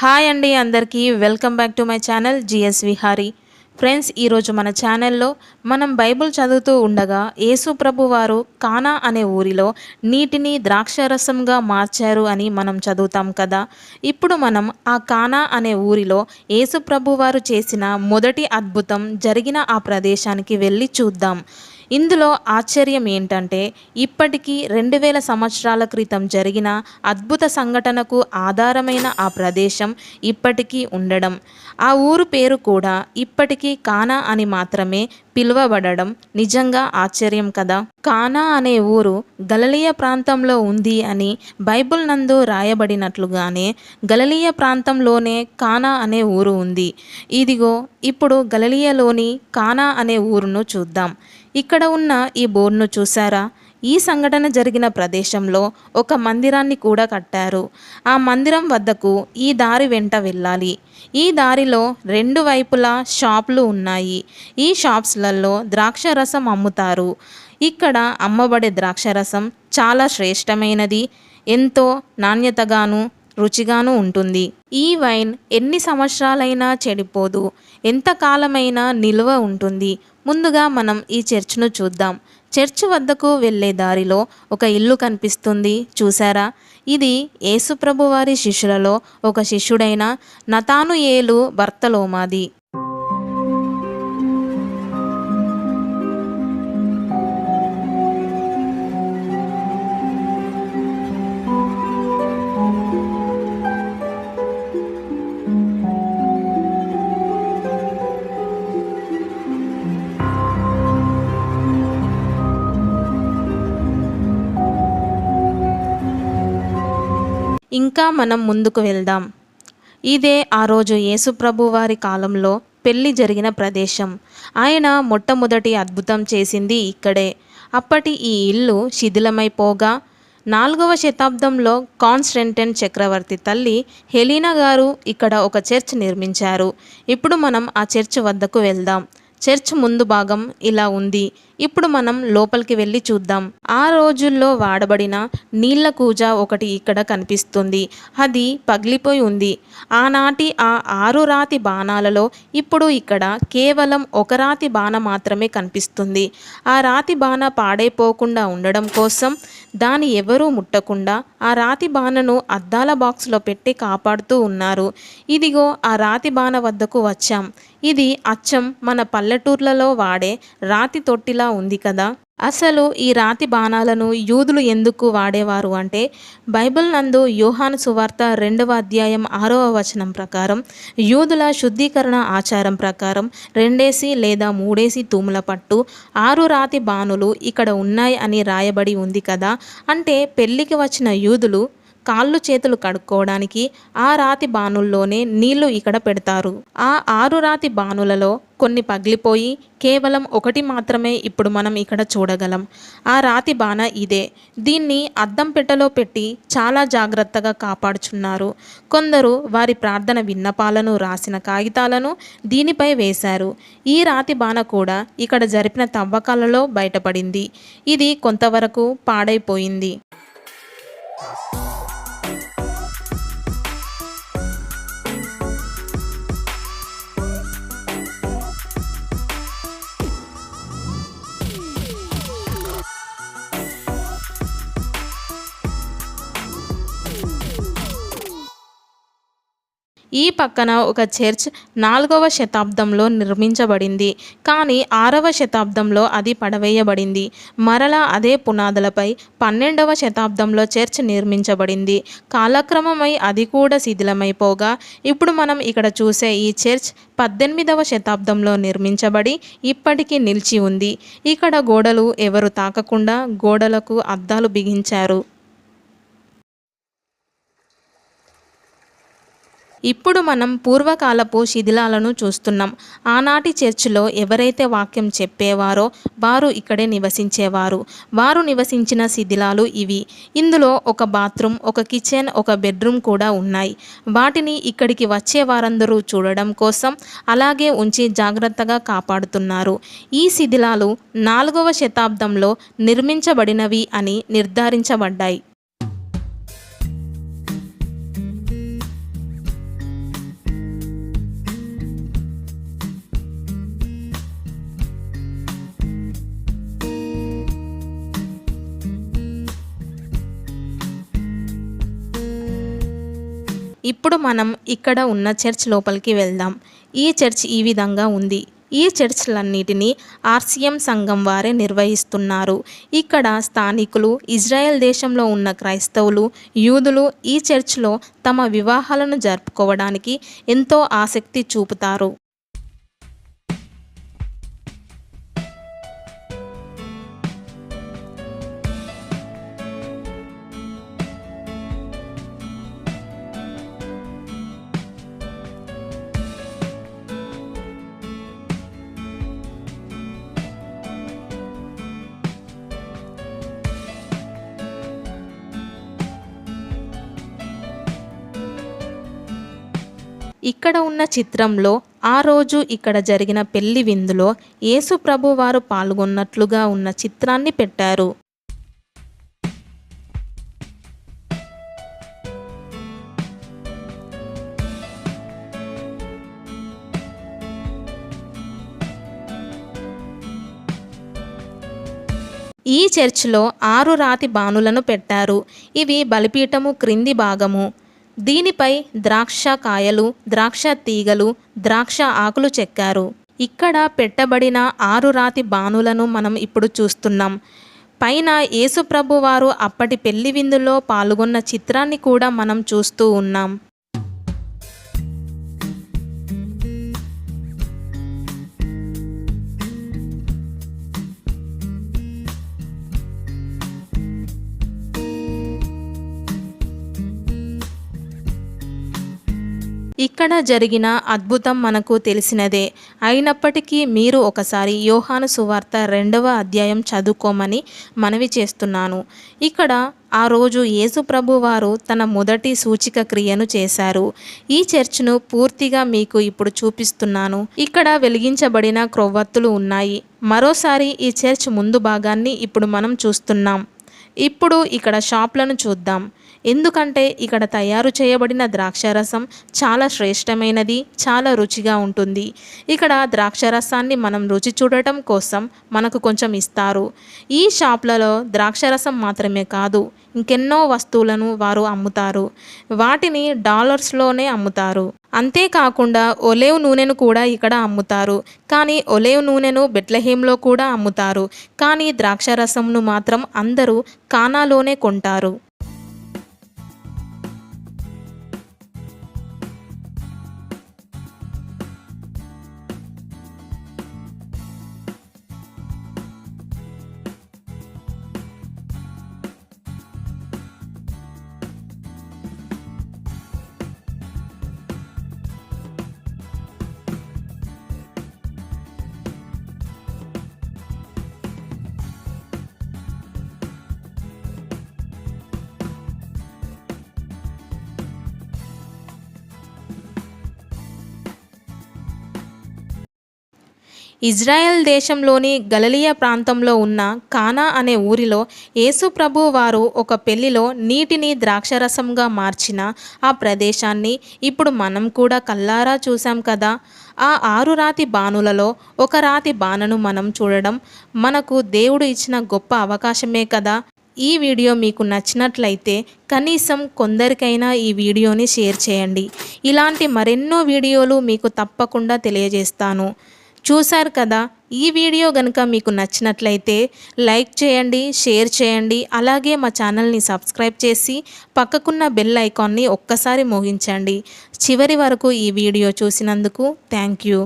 Hi అండి అందరికీ. Welcome back to my channel GS Vihari. Friends ఈరోజు మన ఛానల్లో మనం బైబుల్ చదువుతూ ఉండగా యేసు ప్రభు వారు కానా అనే ఊరిలో నీటిని ద్రాక్షరసంగా మార్చారు అని మనం చదువుతాం కదా. ఇప్పుడు మనం ఆ కానా అనే ఊరిలో యేసు ప్రభు వారు చేసిన మొదటి అద్భుతం జరిగిన ఆ ప్రదేశానికి వెళ్ళి చూద్దాం. ఇందులో ఆశ్చర్యం ఏంటంటే ఇప్పటికీ రెండు వేల సంవత్సరాల క్రితం జరిగిన అద్భుత సంఘటనకు ఆధారమైన ఆ ప్రదేశం ఇప్పటికీ ఉండడం. ఆ ఊరు పేరు కూడా ఇప్పటికీ కానా అని మాత్రమే పిలువబడడం నిజంగా ఆశ్చర్యం కదా? కానా అనే ఊరు గలలియ ప్రాంతంలో ఉంది అని బైబిల్ నందు రాయబడినట్లుగానే గలలియ ప్రాంతంలోనే కానా అనే ఊరు ఉంది. ఇదిగో ఇప్పుడు గలలియలోని కానా అనే ఊరును చూద్దాం. ఇక్కడ ఉన్న ఈ బోర్డును చూసారా ఈ సంఘటన జరిగిన ప్రదేశంలో ఒక మందిరాన్ని కూడా కట్టారు. ఆ మందిరం వద్దకు ఈ దారి వెంట వెళ్ళాలి. ఈ దారిలో రెండు వైపులా షాపులు ఉన్నాయి. ఈ షాప్స్లలో ద్రాక్ష రసం అమ్ముతారు. ఇక్కడ అమ్మబడే ద్రాక్ష రసం చాలా శ్రేష్టమైనది ఎంతో నాణ్యతగాను రుచిగాను ఉంటుంది. ఈ వైన్ ఎన్ని సంవత్సరాలైనా చెడిపోదు. ఎంతకాలమైనా నిల్వ ఉంటుంది. ముందుగా మనం ఈ చర్చ్ను చూద్దాం. చర్చ్ వద్దకు వెళ్ళే దారిలో ఒక ఇల్లు కనిపిస్తుంది. చూసారా ఇది యేసుప్రభు వారి శిష్యులలో ఒక శిష్యుడైన నతాను ఏలు భర్తలోమాది. ఇంకా మనం ముందుకు వెళ్దాం. ఇదే ఆ రోజు యేసుప్రభు వారి కాలంలో పెళ్ళి జరిగిన ప్రదేశం. ఆయన మొట్టమొదటి అద్భుతం చేసింది ఇక్కడే. అప్పటి ఈ ఇల్లు శిథిలమైపోగా నాలుగవ శతాబ్దంలో కాన్స్టెంటెన్ చక్రవర్తి తల్లి హెలీనా గారు ఇక్కడ ఒక చర్చ్ నిర్మించారు. ఇప్పుడు మనం ఆ చర్చ్ వద్దకు వెళ్దాం. చర్చ్ ముందు భాగం ఇలా ఉంది. ఇప్పుడు మనం లోపలికి వెళ్ళి చూద్దాం. ఆ రోజుల్లో వాడబడిన నీళ్ళ కూజ ఒకటి ఇక్కడ కనిపిస్తుంది. అది పగిలిపోయి ఉంది. ఆనాటి ఆ ఆరు రాతి బాణాలలో ఇప్పుడు ఇక్కడ కేవలం ఒక రాతి బాణ మాత్రమే కనిపిస్తుంది. ఆ రాతి బాణ పాడైపోకుండా ఉండడం కోసం దాని ఎవరూ ముట్టకుండా ఆ రాతి బాణను అద్దాల బాక్స్లో పెట్టి కాపాడుతూ ఉన్నారు. ఇదిగో ఆ రాతి బాణ వద్దకు వచ్చాం. ఇది అచ్చం మన పల్లెటూర్లలో వాడే రాతి తొట్టిలా ఉంది కదా? అసలు ఈ రాతి బాణాలను యూదులు ఎందుకు వాడేవారు అంటే బైబిల్ నందు యోహాను సువార్త రెండవ అధ్యాయం ఆరవ వచనం ప్రకారం యూదుల శుద్ధీకరణ ఆచారం ప్రకారం రెండేసి లేదా మూడేసి తూముల పట్టు ఆరు రాతి బాణులు ఇక్కడ ఉన్నాయి అని రాయబడి ఉంది కదా? అంటే పెళ్ళికి వచ్చిన యూదులు కాళ్ళు చేతులు కడుక్కోవడానికి ఆ రాతి బాణుల్లోనే నీళ్ళు ఇక్కడ పెడతారు. ఆ ఆరు రాతి బాణులలో కొన్ని పగిలిపోయి కేవలం ఒకటి మాత్రమే ఇప్పుడు మనం ఇక్కడ చూడగలం. ఆ రాతి బాణ ఇదే. దీన్ని అద్దం పెట్టెలో పెట్టి చాలా జాగ్రత్తగా కాపాడుచున్నారు. కొందరు వారి ప్రార్థన విన్నపాలను రాసిన కాగితాలను దీనిపై వేశారు. ఈ రాతి బాణ కూడా ఇక్కడ జరిపిన తవ్వకాలలో బయటపడింది. ఇది కొంతవరకు పాడైపోయింది. ఈ పక్కన ఒక చర్చ్ నాలుగవ శతాబ్దంలో నిర్మించబడింది. కానీ ఆరవ శతాబ్దంలో అది పడవేయబడింది. మరలా అదే పునాదులపై పన్నెండవ శతాబ్దంలో చర్చ్ నిర్మించబడింది. కాలక్రమమై అది కూడా శిథిలమైపోగా ఇప్పుడు మనం ఇక్కడ చూసే ఈ చర్చ్ పద్దెనిమిదవ శతాబ్దంలో నిర్మించబడి ఇప్పటికీ నిలిచి ఉంది. ఇక్కడ గోడలు ఎవరు తాకకుండా గోడలకు అద్దాలు బిగించారు. ఇప్పుడు మనం పూర్వకాలపు శిథిలాలను చూస్తున్నాం. ఆనాటి చర్చిలో ఎవరైతే వాక్యం చెప్పేవారో వారు ఇక్కడే నివసించేవారు. వారు నివసించిన శిథిలాలు ఇవి. ఇందులో ఒక బాత్రూమ్ ఒక కిచెన్ ఒక బెడ్రూమ్ కూడా ఉన్నాయి. వాటిని ఇక్కడికి వచ్చే వారందరూ చూడడం కోసం అలాగే ఉంచి జాగ్రత్తగా కాపాడుతున్నారు. ఈ శిథిలాలు నాలుగవ శతాబ్దంలో నిర్మించబడినవి అని నిర్ధారించబడ్డాయి. ఇప్పుడు మనం ఇక్కడ ఉన్న చర్చ్ లోపలికి వెళ్దాం. ఈ చర్చ్ ఈ విధంగా ఉంది. ఈ చర్చ్లన్నిటినీ ఆర్సిఎం సంఘం వారే నిర్వహిస్తున్నారు. ఇక్కడ స్థానికులు ఇజ్రాయెల్ దేశంలో ఉన్న క్రైస్తవులు యూదులు ఈ చర్చ్లో తమ వివాహాలను జరుపుకోవడానికి ఎంతో ఆసక్తి చూపుతారు. ఇక్కడ ఉన్న చిత్రంలో ఆ రోజు ఇక్కడ జరిగిన పెళ్ళి విందులో యేసు ప్రభు వారు పాల్గొన్నట్లుగా ఉన్న చిత్రాన్ని పెట్టారు. ఈ చర్చ్లో ఆరు రాతి బాణులను పెట్టారు. ఇవి బలిపీఠము క్రింది భాగము. దీనిపై ద్రాక్ష కాయలు ద్రాక్ష తీగలు ద్రాక్ష ఆకులు చెక్కారు. ఇక్కడ పెట్టబడిన ఆరు రాతి బాణులను మనం ఇప్పుడు చూస్తున్నాం. పైన యేసుప్రభు వారు అప్పటి పెళ్ళి విందులో పాల్గొన్న చిత్రాన్ని కూడా మనం చూస్తూ ఉన్నాం. ఇక్కడ జరిగిన అద్భుతం మనకు తెలిసినదే. అయినప్పటికీ మీరు ఒకసారి యోహాను సువార్త రెండవ అధ్యాయం చదువుకోమని మనవి చేస్తున్నాను. ఇక్కడ ఆ రోజు యేసు ప్రభు వారు తన మొదటి సూచిక క్రియను చేశారు. ఈ చర్చ్ను పూర్తిగా మీకు ఇప్పుడు చూపిస్తున్నాను. ఇక్కడ వెలిగించబడిన క్రొవ్వత్తులు ఉన్నాయి. మరోసారి ఈ చర్చ్ ముందు భాగాన్ని ఇప్పుడు మనం చూస్తున్నాం. ఇప్పుడు ఇక్కడ షాప్లను చూద్దాం. ఎందుకంటే ఇక్కడ తయారు చేయబడిన ద్రాక్షారసం చాలా శ్రేష్టమైనది చాలా రుచిగా ఉంటుంది. ఇక్కడ ద్రాక్షారసాన్ని మనం రుచి చూడటం కోసం మనకు కొంచెం ఇస్తారు. ఈ షాప్లలో ద్రాక్షారసం మాత్రమే కాదు ఇంకెన్నో వస్తువులను వారు అమ్ముతారు. వాటిని డాలర్స్లోనే అమ్ముతారు. అంతేకాకుండా ఒలేవ్ నూనెను కూడా ఇక్కడ అమ్ముతారు. కానీ ఒలేవ్ నూనెను బెట్లహేంలో కూడా అమ్ముతారు. కానీ ద్రాక్షారసంను మాత్రం అందరూ కానాలోనే కొంటారు. ఇజ్రాయెల్ దేశంలోని గలలియా ప్రాంతంలో ఉన్న కానా అనే ఊరిలో యేసుప్రభు వారు ఒక పెళ్ళిలో నీటిని ద్రాక్షరసంగా మార్చిన ఆ ప్రదేశాన్ని ఇప్పుడు మనం కూడా కల్లారా చూసాం కదా. ఆ ఆరు రాతి బాణులలో ఒక రాతి బాణను మనం చూడడం మనకు దేవుడు ఇచ్చిన గొప్ప అవకాశమే కదా. ఈ వీడియో మీకు నచ్చినట్లయితే కనీసం కొందరికైనా ఈ వీడియోని షేర్ చేయండి. ఇలాంటి మరెన్నో వీడియోలు మీకు తప్పకుండా తెలియజేస్తాను. చూశారు కదా? ఈ వీడియో కనుక మీకు నచ్చినట్లయితే లైక్ చేయండి షేర్ చేయండి అలాగే మా ఛానల్ని సబ్స్క్రైబ్ చేసి పక్కకున్న బెల్ ఐకాన్ని ఒక్కసారి మోగించండి. చివరి వరకు ఈ వీడియో చూసినందుకు థ్యాంక్ యూ.